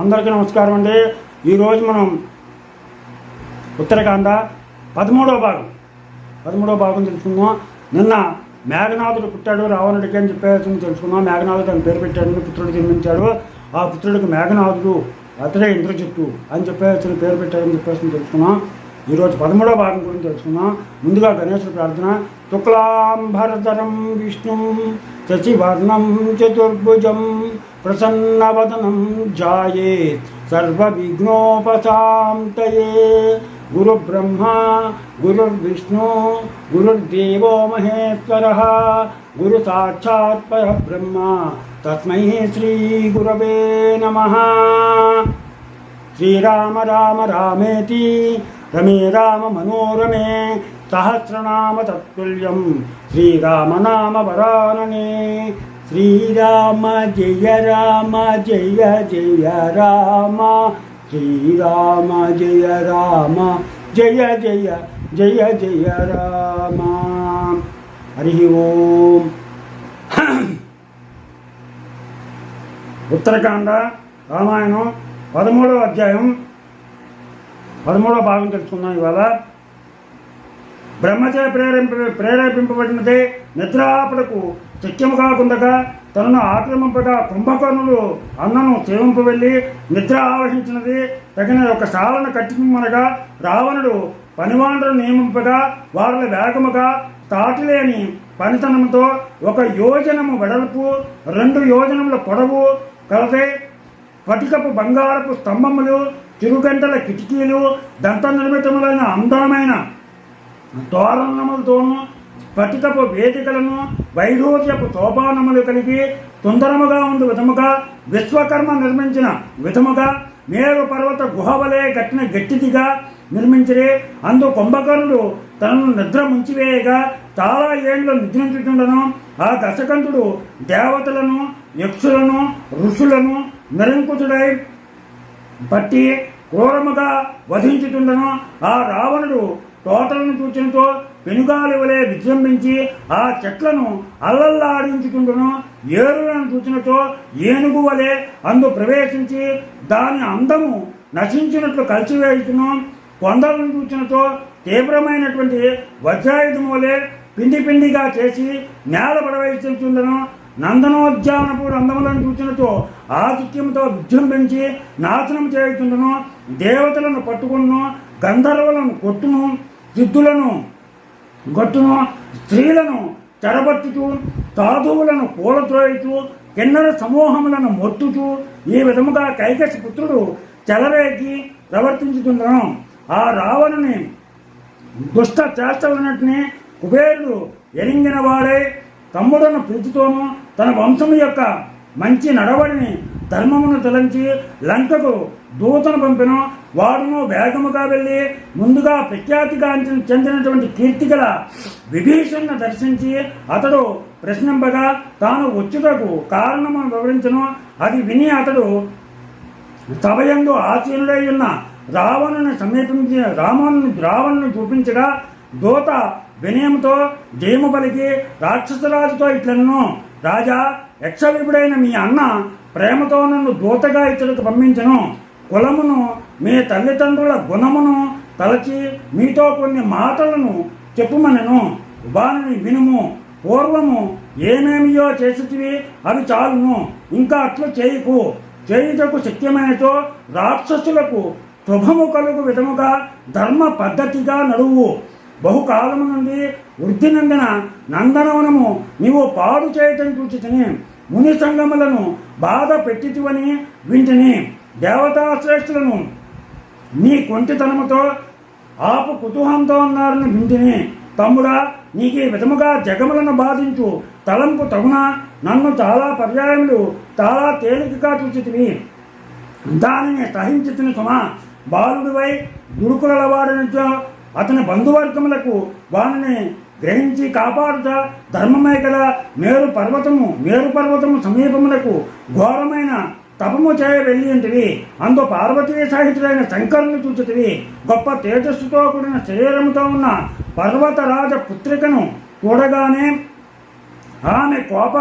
అందరికీ నమస్కారం అండి. ఈరోజు మనం ఉత్తరాఖండ పదమూడవ భాగం. పదమూడవ భాగం తెలుసుకుందాం. నిన్న మేఘనాథుడు పుట్టాడు రావణుడికి అని చెప్పేసి తెలుసుకున్నాం మేఘనాథుడు అని పేరు పెట్టాడు పుత్రుడు జన్మించాడు. ఆ పుత్రుడికి మేఘనాథుడు అతడే ఇంద్రజిత్తు అని చెప్పేసి పేరు పెట్టాడని చెప్పేసి తెలుసుకున్నాం ఈరోజు పదమూడవ భాగం గురించి తెలుసుకున్నాం ముందుగా గణేశుడు ప్రార్థన. शुक्लाम्भरधरं विष्णुं शशिवर्णं चतुर्भुजं प्रसन्नवदनं जायेत् सर्वविघ्नोपशान्तये। गुरुब्रह्मा, गुरुर्विष्णु गुरुर्देव गुरुर्देवो महेश्वरः, गुरुसाक्षात् परब्रह्मा। तस्मै श्रीगुरवे नमः। श्रीराम, राम, रामेति। రమే రామ మనోరమే సహస్రనామ తత్తుల్యం. శ్రీరామ నామ వరాననే. శ్రీరామ జయ రామ జయ జయ రామ. శ్రీరామ జయ రామ జయ జయ జయ జయ రామ. హరి ఓం. ఉత్తరకాండ రామాయణం పదమూడవ అధ్యాయం పదమూడవ భాగం తెలుసుకుందాం ఇవాళ. బ్రహ్మచే ప్రేరేప ప్రేరేపింపబడినదే నిద్రాపడకు శక్యము కాకుండా తనను ఆక్రమింపగా కుంభకర్ణులు అన్నను సేవింపవెళ్ళి నిద్ర ఆవహించినది తగిన ఒక సాలను కట్టిమనగా రావణుడు పనివాండ్రులు నియమింపగా వాళ్ళ వేగముగా తాటిలేని పనితనంతో ఒక యోజనము వెడల్పు రెండు యోజనముల పొడవు కలదే పటికపు బంగారపు స్తంభములు తిరుగంటల కిటికీలు దంత నిర్మితములైన అందమైన తోరణములతోనూ స్ఫటికపు వేదికలను వైఢూర్యపు సోపానములు కలిగి తొందరముగా ఉండు విధముగా విశ్వకర్మ నిర్మించిన విధముగా మేరు పర్వత గుహవలే కట్టిన గట్టిదిగా నిర్మించిరే. అందు కుంభకర్ణుడు తనను నిద్ర ముంచివేయగా చాలా ఏండ్లు నిద్రించుచుండను. ఆ దశకంతుడు దేవతలను యక్షులను ఋషులను నిరంకుశుడై పట్టి క్రూరముగా వధించుతుండను ఆ రావణుడు తోటలను చూచినతో పెనుగాలి వలె విజృంభించి ఆ చెట్లను అల్లల్లాడించుకుంటును ఏరులను చూచినతో ఏనుగు వలె అందు ప్రవేశించి దాని అందము నశించినట్లు కలిసివేయుచును. కొండలను చూచినతో తీవ్రమైనటువంటి వజ్రాయుధం వలె పిండి పిండిగా చేసి నేల పడవేస్తుండను నందనోద్యానపు రంధములను చూచినతో ఆతిథ్యంతో విజృంభించి నాశనం చేయుతుండను దేవతలను పట్టుకును గంధర్వులను కొట్టును సిద్ధులను గట్టును స్త్రీలను చెరబట్టుచు సాధువులను పూలత్రోయుచు కిన్నర సమూహములను మొత్తుచు ఈ విధముగా కైకశ పుత్రుడు చెలరేగి ప్రవర్తించుతుండను ఆ రావణుని దుష్ట చేష్టలన్నింటినీ కుబేరుడు ఎరింగిన వాడే తమ్ముడను ప్రీతితోనూ తన వంశము యొక్క మంచి నడవడిని ధర్మమును తలంచి లంకకు దూతను పంపిన వాడును వేగముగా వెళ్ళి ముందుగా ప్రఖ్యాతిగా చెందినటువంటి కీర్తిగల విభీషణను దర్శించి అతడు ప్రశ్నింపగా తాను వచ్చుటకు కారణము వివరించను. అది విని అతడు సభయందు ఆశీనుడై ఉన్న రావణుని సమీపించి రావణుని రావణుని చూపించగా దూత వినయంతో జయము పలికి రాక్షసరాజుతో ఇట్లను రాజా యక్షవిపుడైన మీ అన్న ప్రేమతో నన్ను దూతగా ఇతడికి పంపించను. కులమును మీ తల్లిదండ్రుల గుణమును తలచి మీతో కొన్ని మాటలను చెప్పుమనను. ఉబానుని వినుము పూర్వము ఏమేమియో చేసితివి అవి చాలును. ఇంకా అట్లు చేయకు చేయుటకు శక్యమైనతో రాక్షసులకు శుభము కలుగు విధముగా ధర్మ పద్ధతిగా నడువు. బహుకాలము నుండి వృద్ధి నందిన నందనవనము నీవు పాడు చేయటం చూచితిని ముని సంగములను బాధ పెట్టితివని వింటిని. దేవతాశ్రేష్ఠులను నీ కొంటితనముతో ఆపు కుతూహంతో ఉన్నారని వింటిని. తమ్ముడా నీకు ఈ విధముగా జగములను బాధించు తలంపు తగున. నన్ను చాలా పర్యాయములు చాలా తేలికగా చూచితివి దానిని సహించుతున్న సుమా బాలుడివై దుడుకులవాడనిచో అతని బంధువర్గములకు వారిని గ్రహించి కాపాడుట ధర్మమే కదా. మేరు పర్వతము మేరు పర్వతము సమీపమునకు ఘోరమైన తపము చేయ వెళ్ళింటివి అందు పార్వతీ సహితుడైన శంకరుని చూచితివి. గొప్ప తేజస్సుతో కూడిన శరీరముతో ఉన్న పర్వతరాజ పుత్రికను చూడగానే ఆమె కోప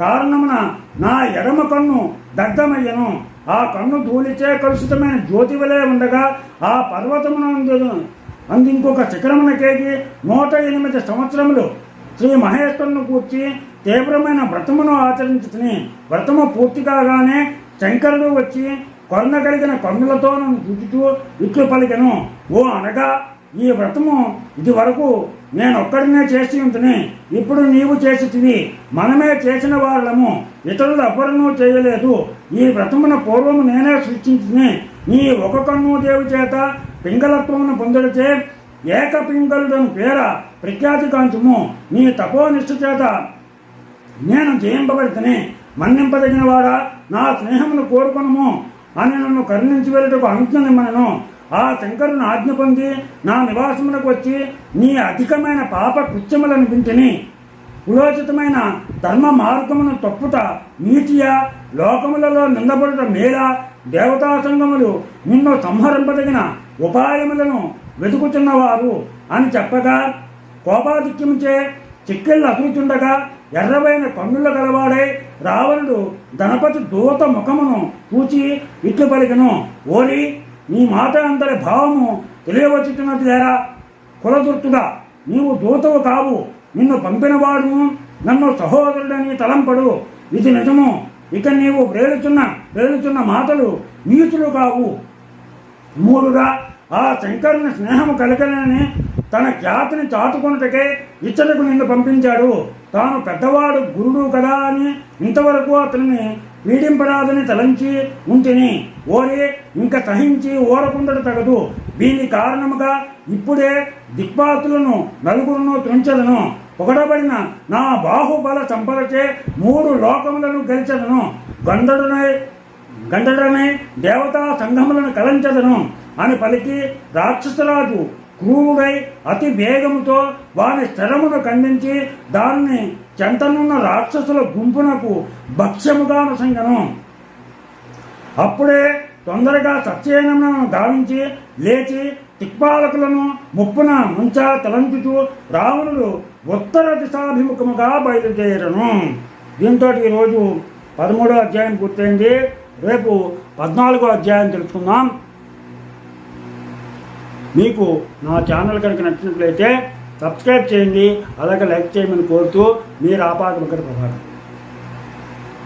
కారణమున నా ఎడమ కన్ను దగ్ధమయ్యను. ఆ కన్ను ధూళిచే కలుషితమైన జ్యోతి వలె ఉండగా ఆ పర్వతమునందు అందు ఇంకొక శిఖరమునకేగి నూట ఎనిమిది సంవత్సరములు శ్రీ మహేశ్వరుని కూర్చి తీవ్రమైన వ్రతమును ఆచరించుకుని వ్రతము పూర్తి కాగానే శంకరుడు వచ్చి కొరన కలిగిన కన్నులతో నన్ను చూచుతూ ఇట్లు పలికెను. ఓ అనగా ఈ వ్రతము ఇది వరకు నేను ఒక్కడినే చేసి ఉంటుని ఇప్పుడు నీవు చేసితివి. మనమే చేసిన వాళ్ళము ఇతరులు ఎవ్వరూ చేయలేదు. ఈ వ్రతమున పూర్వము నేనే సృష్టించుని. నీ ఒక కన్ను దేవు చేత పింగళత్వమును పొందడిచే ఏక పింగళుడను పేర ప్రఖ్యాతి కాంచుము నీ తపోనిష్ట చేత నేను జయింపబడితని. మన్నింపదగిన వాడా నా స్నేహమును కోరుకునము. అని నన్ను కరుణించి వెళ్ళటకు అనుజ్ఞ ఆ శంకరుని ఆజ్ఞ పొంది నా నివాసమునకు వచ్చి నీ అధికమైన పాప కృత్యములను వింటిని పురోచితమైన ధర్మ మార్గమును తప్పుట నీతియా లోకములలో నిందబడుట మేల దేవతా సంఘములు నిన్ను సంహరింపదగిన ఉపాయములను వెతుకుతున్నవారు అని చెప్పగా కోపాధిక్యముచే చిక్కిళ్ళు అతుకుతుండగా ఎర్రవైన కన్నుల గలవాడై రావణుడు గణపతి దూత ముఖమును చూచి ఇట్లు పలికను ఓరి నీ మాట అందరి భావము తెలియవచ్చుతున్నది లేరా? కులదుర్తుడా నీవు దూతవు కావు. నిన్ను పంపినవాడు నన్ను సహోదరుడని తలంపడు. ఇది నిజము. ఇక నీవు ప్రేరుచున్న ప్రేరుచున్న మాటలు నీతులు కావు. మూడుగా ఆ శంకరుని స్నేహము కలగలని తన ఖ్యాతిని చాటుకున్నటకే ఇచ్చటకు నిన్ను పంపించాడు. తాను పెద్దవాడు గురుడు కదా అని ఇంతవరకు అతనిని వీడింపరాదని తలంచి ఉంటిని. ఓరే ఇంక తహించి ఓరకుండడు తగదు. దీని కారణముగా ఇప్పుడే దిక్పాతులను నలుగురును తుంచదను. పొగడబడిన నా బాహుబల చంపలచే మూడు లోకములను గెలిచదను. గంధడునై గంటడనే దేవతా సంఘములను కలంచదను. అని పలికి రాక్షసరాజు క్రూరుడై అతి వేగముతో వారి స్థిరమును ఖండించి దానిని చెంతనున్న రాక్షసుల గుంపునకు భక్ష్యముగా సంగను అప్పుడే తొందరగా సత్యనమును గావించి లేచి తిక్పాలకులను ముప్పున ముంచ తలంచుతూ రావణుడు ఉత్తర దిశాభిముఖముగా బయలుదేరను. దీంతో ఈరోజు పదమూడో అధ్యాయం పూర్తయింది. రేపు పద్నాలుగో అధ్యాయం తెలుసుకుందాం. మీకు నా ఛానల్ కనుక నచ్చినట్లయితే సబ్స్క్రైబ్ చేయండి అలాగే లైక్ చేయమని కోరుతూ మీరు ఆపాత ప్రభావం.